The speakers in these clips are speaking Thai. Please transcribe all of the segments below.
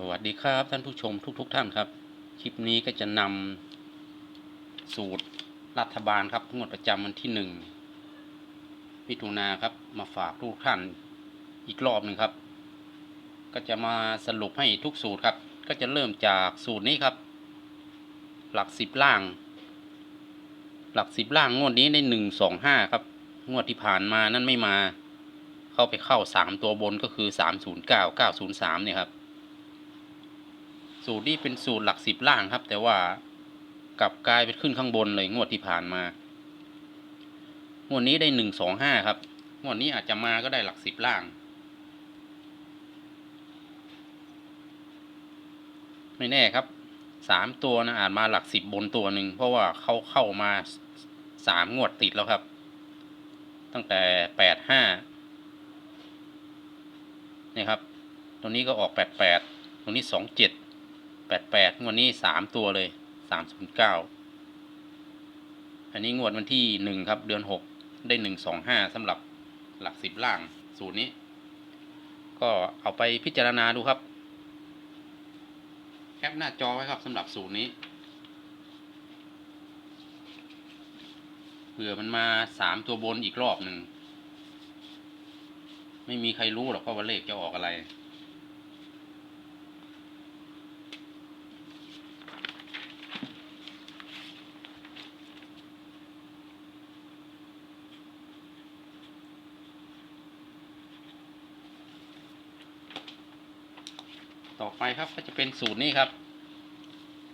สวัสดีครับท่านผู้ชมทุกๆทท่านครับ คลิปนี้ก็จะนำสูตรรัฐบาลครับงวดประจำวันที่หนึ่งมิถุนาครับ มาฝากทุกท่านอีกรอบหนึ่งครับ ก็จะมาสรุปให้ทุกสูตรครับ ก็จะเริ่มจากสูตรนี้ครับ หลักสิบล่าง หลักสิบล่างงวดนี้ได้หนึ่งสองห้าครับ งวดที่ผ่านมานั่นไม่มา เข้าไปเข้าสามตัวบนก็คือสามศูนย์เก้าเก้าศูนย์สามเนี่ยครับ สูตรนี้เป็นสูตรหลักสิบล่างครับ แต่ว่ากลับกลายเป็นขึ้นข้างบนเลยงวดที่ผ่านมางวดนี้ได้หนึ่งสองห้าครับงวดนี้อาจจะมาก็ได้หลักสิบล่าง ไม่แน่ครับสามตัวนะอาจมาหลักสิบบนตัวหนึ่งเพราะว่าเขาเข้ามาสามงวดติดแล้วครับ ตั้งแต่แปดห้านี่ครับ ตรงนี้ก็ออกแปดแปดตรงนี้สองเจ็ด แปดแปดงวดนี้สามตัวเลยสามศูนย์เก้าอันนี้งวดวันที่หนึ่งครับเดือนหกได้หนึ่งสองห้าสำหรับหลักสิบล่างสูตรนี้ ก็เอาไปพิจารณาดูครับแคปหน้าจอไว้ครับสำหรับสูตรนี้เผื่อมันมาสามตัวบนอีกรอบหนึ่ง ไม่มีใครรู้หรอกว่าเลขจะออกอะไร ต่อไปครับก็จะเป็นสูตรนี้ครับ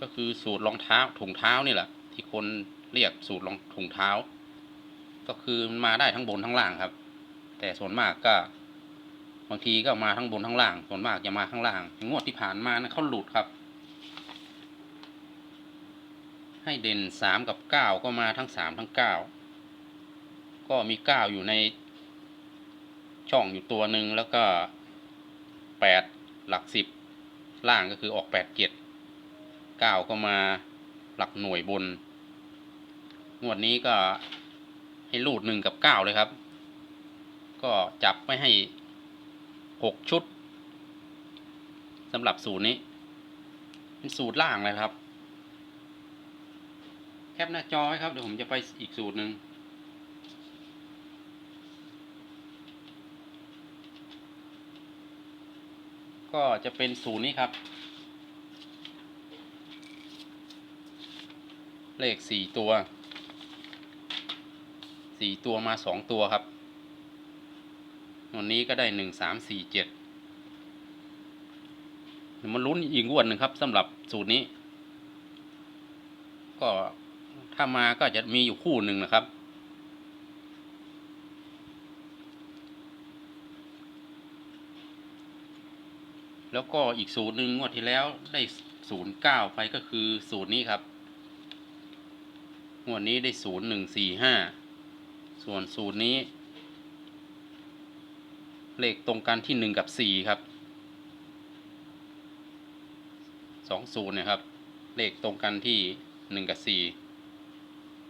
ก็คือสูตรรองเท้าถุงเท้านี่แหละ ที่คนเรียกสูตรรองถุงเท้า ก็คือมันมาได้ทั้งบนทั้งล่างครับ แต่ส่วนมากก็ บางทีก็มาทั้งบนทั้งล่าง ส่วนมากจะมาข้างล่างงวดที่ผ่านมานะเขาหลุดครับ ให้เด่นสามกับเก้าก็มาทั้งสามทั้งเก้าก็มีเก้าอยู่ในช่องอยู่ตัวหนึ่งแล้วก็แปดหลักสิบ ล่างก็คือออกแปดเจ็ดเก้าก็มาหลักหน่วยบน งวดนี้ก็ให้รูดหนึ่งกับเก้าเลยครับ ก็จับไม่ให้หกชุดสำหรับสูตรนี้ เป็นสูตรล่างเลยครับ แคปหน้าจอไว้ครับ เดี๋ยวผมจะไปอีกสูตรหนึ่ง ก็จะเป็นศูนย์นี้ครับ เลขสี่ตัวสี่ตัวมาสองตัวครับ วันนี้ก็ได้หนึ่งสามสี่เจ็ดมาลุ้นอีกงวดหนึ่งครับสำหรับสูตรนี้ ก็ถ้ามาก็จะมีอยู่คู่หนึ่งนะครับ แล้วก็อีกสูตรหนึ่งงวดที่แล้วได้ศูนย์เก้าไปก็คือสูตรนี้ครับ งวดนี้ได้ศูนย์หนึ่งสี่ห้าส่วนสูตรนี้ เลขตรงกันที่หนึ่งกับสี่ครับสองสูตรเนี่ยครับ เลขตรงกันที่หนึ่งกับสี่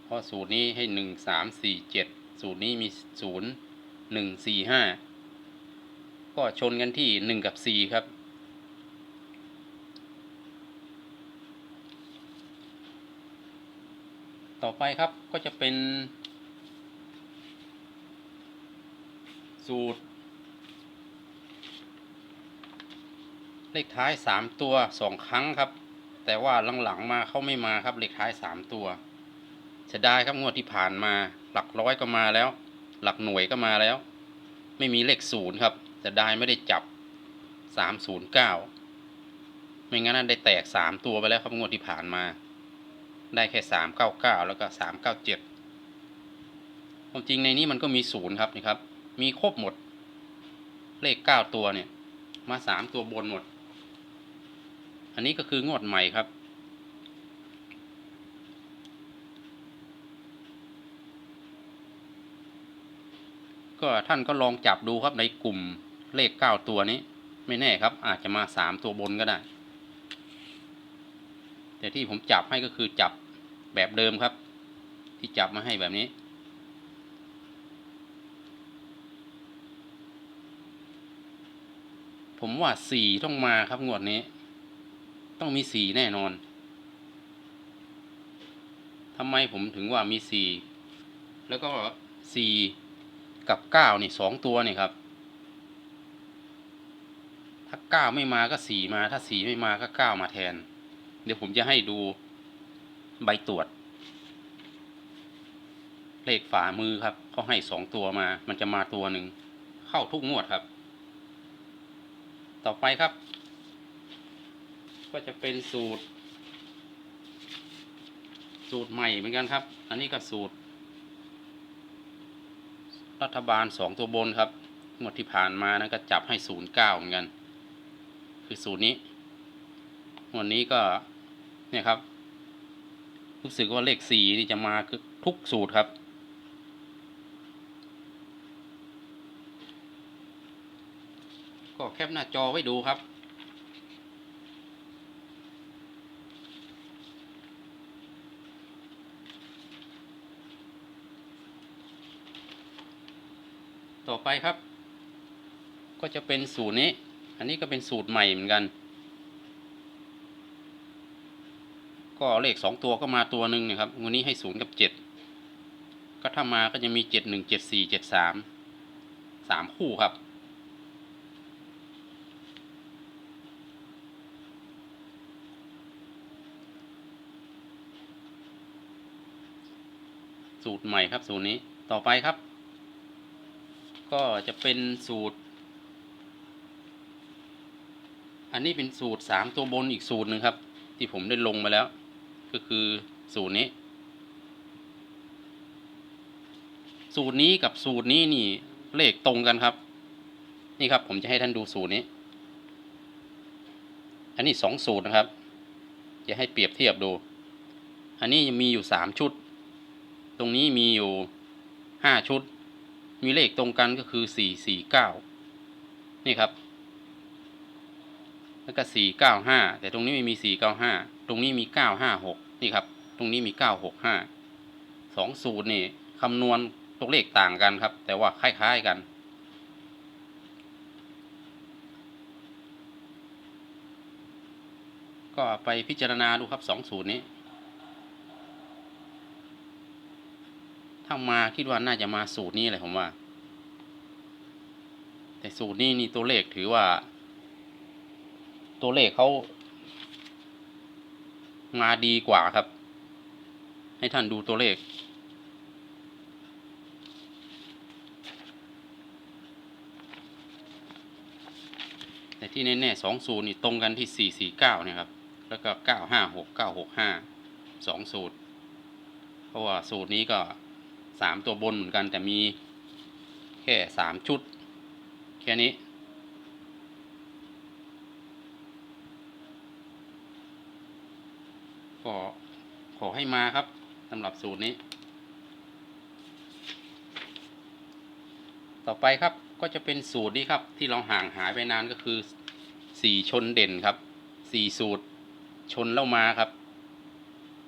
เพราะสูตรนี้ให้หนึ่งสามสี่เจ็ดสูตรนี้มีศูนย์หนึ่งสี่ห้าก็ชนกันที่หนึ่งกับสี่ครับ ต่อไปครับก็จะเป็น สูตร เลขท้ายสามตัวสองครั้งครับ แต่ว่าหลังๆมาเขาไม่มาครับเลขท้ายสามตัวเสียดายครับงวดที่ผ่านมา หลักร้อยก็มาแล้ว หลักหน่วยก็มาแล้ว ไม่มีเลขศูนย์ครับเสียดายไม่ได้จับสามศูนย์เก้าไม่งั้นนะได้แตกสามตัวไปแล้วครับงวดที่ผ่านมา ได้แค่สามเก้าเก้าแล้วก็สามเก้าเจ็ดความจริงในนี้มันก็มีศูนย์ครับนี่ครับ มีครบหมด เลขเก้าตัวเนี่ย มาสามตัวบนหมด อันนี้ก็คืองวดใหม่ครับ ก็ท่านก็ลองจับดูครับในกลุ่มเลขเก้าตัวนี้ ไม่แน่ครับ อาจจะมาสามตัวบนก็ได้ แต่ที่ผมจับให้ก็คือจับแบบเดิมครับ ที่จับมาให้แบบนี้ ผมว่าสี่ต้องมาครับงวดนี้ ต้องมีสี่แน่นอนทำไมผมถึงว่ามีสี่แล้วก็สี่กับเก้านี่สองตัวนี่ครับ ถ้าเก้าไม่มาก็สี่มา ถ้าสี่ไม่มาก็เก้ามาแทน เดี๋ยวผมจะให้ดูใบตรวจ เลขฝ่ามือครับเขาให้สองตัวมา มันจะมาตัวหนึ่ง เข้าทุกงวดครับ ต่อไปครับ ก็จะเป็นสูตร สูตรใหม่เหมือนกันครับ อันนี้ก็สูตร รัฐบาลสองตัวบนครับงวดที่ผ่านมานะก็จับให้ศูนย์เก้าเหมือนกัน คือสูตรนี้ วดนี้ก็เนี่ยครับ รู้สึกว่าเลขสี่นี่จะมาคือทุกสูตรครับ ก็แคปหน้าจอไว้ดูครับต่อไปครับ ก็จะเป็นสูตรนี้ อันนี้ก็เป็นสูตรใหม่เหมือนกัน ก็เลขสองตัวก็มาตัวหนึ่งนะครับวันนี้ให้ศูนย์กับเจ็ดก็ถ้ามาก็จะมีเจ็ดหนึ่งเจ็ดสี่เจ็ดสามสามคู่ครับ สูตรใหม่ครับ สูตรนี้ต่อไปครับ ก็จะเป็นสูตร อันนี้เป็นสูตรสามตัวบนอีกสูตรหนึ่งครับ ที่ผมได้ลงมาแล้ว ก็คือสูตรนี้ สูตรนี้กับสูตรนี้นี่เลขตรงกันครับ นี่ครับผมจะให้ท่านดูสูตรนี้ อันนี้สองสูตรนะครับ จะให้เปรียบเทียบดู อันนี้ยังมีอยู่สามชุด ตรงนี้มีอยู่ห้าชุด มีเลขตรงกันก็คือสี่สี่เก้านี่ครับ แล้วก็สี่เก้าห้าแต่ตรงนี้ไม่มีสี่เก้าห้า ตรงนี้มีเก้าห้าหกนี่ครับ ตรงนี้มีเก้าหกห้าสองสูตรนี่คำนวณตัวเลขต่างกันครับ แต่ว่าคล้ายๆกัน ก็ไปพิจารณาดูครับสองสูตรนี้ถ้ามาคิดว่าน่าจะมาสูตรนี้แหละผมว่า แต่สูตรนี้นี่ตัวเลขถือว่า ตัวเลขเขา มาดีกว่าครับ ให้ท่านดูตัวเลข แต่ที่แน่ๆสองสูตรนี่ตรงกันที่สี่สี่เก้าเนี่ยครับ แล้วก็เก้าห้าหกเก้าหกห้าสองสูตร เพราะว่าสูตรนี้ก็สามตัวบนเหมือนกันแต่มีแค่สามชุด แค่นี้ ก็ขอให้มาครับสำหรับสูตรนี้ ต่อไปครับก็จะเป็นสูตรนี้ครับที่เราห่างหายไปนานก็คือสี่ชนเด่นครับสี่สูตรชนแล้วมาครับ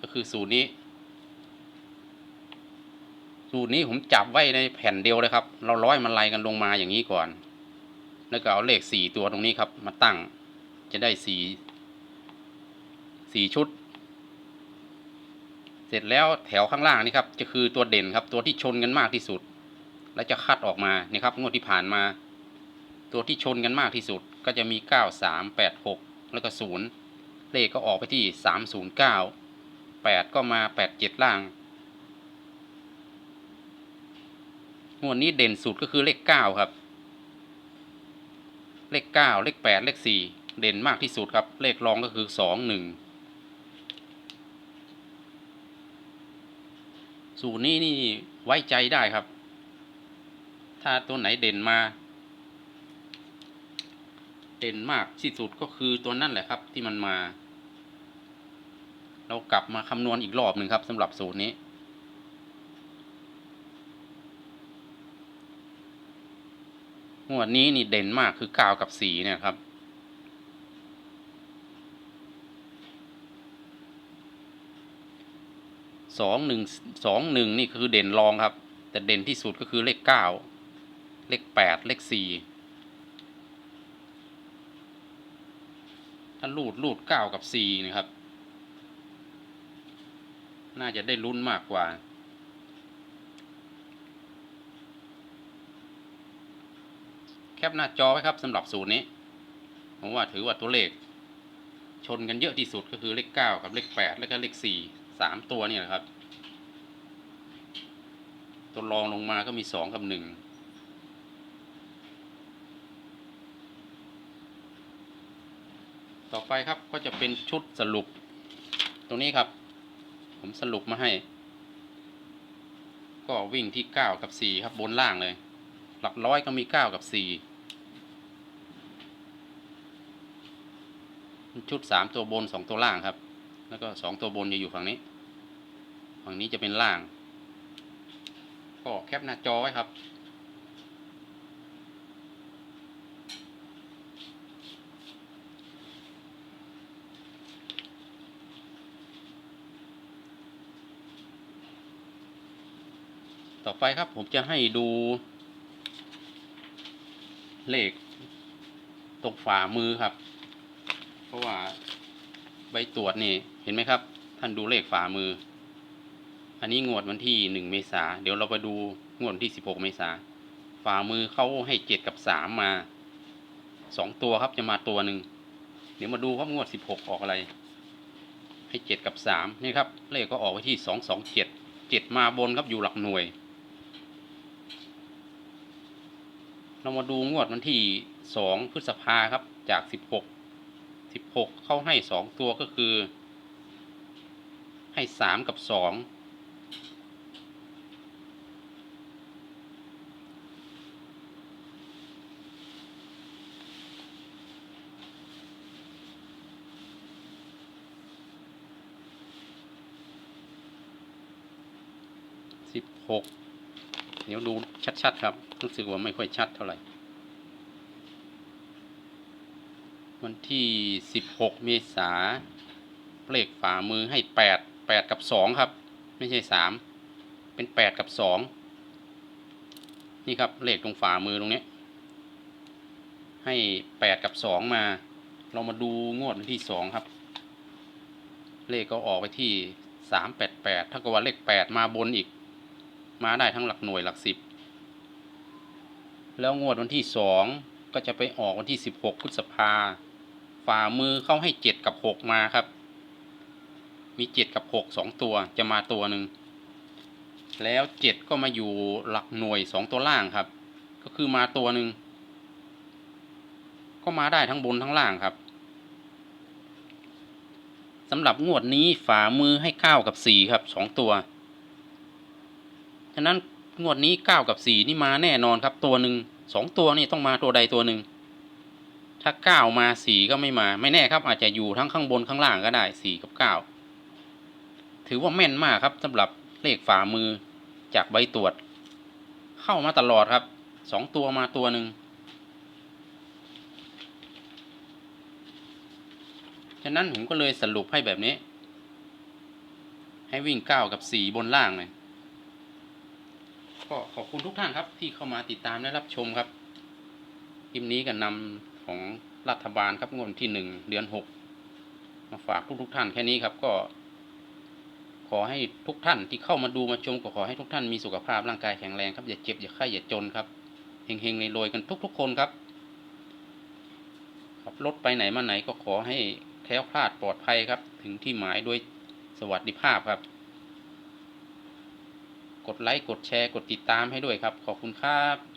ก็คือสูตรนี้ สูตรนี้ผมจับไว้ในแผ่นเดียวเลยครับ เราร้อยมันไล่กันลงมาอย่างนี้ก่อน แล้วก็เอาเลขสี่ตัวตรงนี้ครับ มาตั้งจะได้สี่สี่ชุด เสร็จแล้วแถวข้างล่างนี่ครับจะคือตัวเด่นครับ ตัวที่ชนกันมากที่สุด และจะคัดออกมานี่ครับงวดที่ผ่านมา ตัวที่ชนกันมากที่สุดก็จะมี 9 3 8 6 แล้วก็ 0 เลขก็ออกไปที่ 309 8 ก็มา 87 ล่างงวดนี้เด่นสุดก็คือเลข 9 ครับ เลข 9 เลข 8 เลข 4 เด่นมากที่สุดครับ เลขรองก็คือ 2 1 สูตรนี้นี่ไว้ใจได้ครับ ถ้าตัวไหนเด่นมา เด่นมากที่สุดก็คือตัวนั่นแหละครับ ที่มันมา เรากลับมาคำนวณอีกรอบหนึ่งครับสำหรับสูตรนี้งวดนี้นี่เด่นมากคือเก้ากับสีเนี่ยครับ สองหนึ่งสองหนึ่งนี่คือเด่นรองครับ แต่เด่นที่สุดก็คือเลขเก้าเลขแปดเลขสี่ถ้ารูดรูดเก้ากับสี่นะครับ น่าจะได้ลุ้นมากกว่าแคปหน้าจอไว้ครับสำหรับสูตรนี้ ผมว่าถือว่าตัวเลข ชนกันเยอะที่สุดก็คือเลขเก้ากับเลขแปดแล้วก็เลขสี่ สามตัวเนี่ยนะครับ ตัวรองลงมาก็มีสองกับหนึ่งต่อไปครับก็จะเป็นชุดสรุป ตรงนี้ครับ ผมสรุปมาให้ ก็วิ่งที่เก้ากับสี่ครับบนล่างเลย หลักร้อยก็มีเก้ากับสี่ชุดสามตัวบนสองตัวล่างครับ แล้วก็สองตัวบนจะอยู่ฝั่งนี้ ฝั่งนี้จะเป็นล่าง ก็แคปหน้าจอไว้ครับ ต่อไปครับผมจะให้ดู เลขตรงฝ่ามือครับ เพราะว่าใบตรวจนี่ เห็นไหมครับ ท่านดูเลขฝ่ามือ อันนี้งวดวันที่หนึ่งเมษาเดี๋ยวเราไปดูงวดวันที่สิบหกเมษาฝ่ามือเขาให้เจ็ดกับสามมาสองตัวครับจะมาตัวหนึ่งเดี๋ยวมาดูครับงวดสิบหกออกอะไร ให้เจ็ดกับสามนี่ครับเลขก็ออกไว้ที่สองสองเจ็ดเจ็ดมาบนครับอยู่หลักหน่วย เรามาดูงวดวันที่สองพฤษภาครับจากสิบหกสิบหกเข้าให้สองตัวก็คือ ให้สามกับสอง หกเดี๋ยวดูชัด ๆ ครับ รู้สึกว่าไม่ค่อยชัดเท่าไหร่ วันที่สิบหกเมษาเลขฝ่ามือให้แปดแปดกับสองครับ ไม่ใช่สามเป็นแปดกับสองนี่ครับเลขตรงฝ่ามือตรงนี้ให้แปดกับสองมา เรามาดูงวดที่สองครับ เลขก็ออกไปที่สามแปดแปดถ้ากับว่าเลขแปดมาบนอีก มาได้ทั้งหลักหน่วยหลักสิบ แล้วงวดวันที่สองก็จะไปออกวันที่สิบหกพฤษภา ฝ่ามือเข้าให้เจ็ดกับหกมาครับ มีเจ็ดกับหกสองตัวจะมาตัวหนึ่ง แล้วเจ็ดก็มาอยู่หลักหน่วยสองตัวล่างครับ ก็คือมาตัวหนึ่ง ก็มาได้ทั้งบนทั้งล่างครับสำหรับงวดนี้ฝ่ามือให้เก้ากับสี่ครับสองตัว ฉะนั้นงวดนี้เก้ากับสี่นี่มาแน่นอนครับ ตัวหนึ่งสองตัวนี่ต้องมาตัวใดตัวหนึ่งถ้าเก้ามาสี่ก็ไม่มา ไม่แน่ครับ อาจจะอยู่ทั้งข้างบนข้างล่างก็ได้สี่กับเก้าถือว่าแม่นมากครับสำหรับเลขฝ่ามือจากใบตรวจ เข้ามาตลอดครับสองตัวมาตัวหนึ่งฉะนั้นผมก็เลยสรุปให้แบบนี้ ให้วิ่งเก้ากับสี่บนล่างเลย ก็ขอบคุณทุกท่านครับ ที่เข้ามาติดตามและรับชมครับคลิปนี้ก็นำของรัฐบาลครับงวดที่หนึ่งเดือนหกมาฝากทุกทุกท่านแค่นี้ครับก็ ขอให้ทุกท่านที่เข้ามาดูมาชมก็ขอให้ทุกท่านมีสุขภาพร่างกายแข็งแรงครับอย่าเจ็บอย่าไข้อย่าจนครับเฮงๆในรวยกันทุก ๆ คนครับขับรถไปไหนมาไหนก็ขอให้แคล้วคลาดปลอดภัยครับ ถึงที่หมายด้วยสวัสดิภาพครับ กดไลค์กดแชร์กดติดตามให้ด้วยครับ ขอบคุณครับ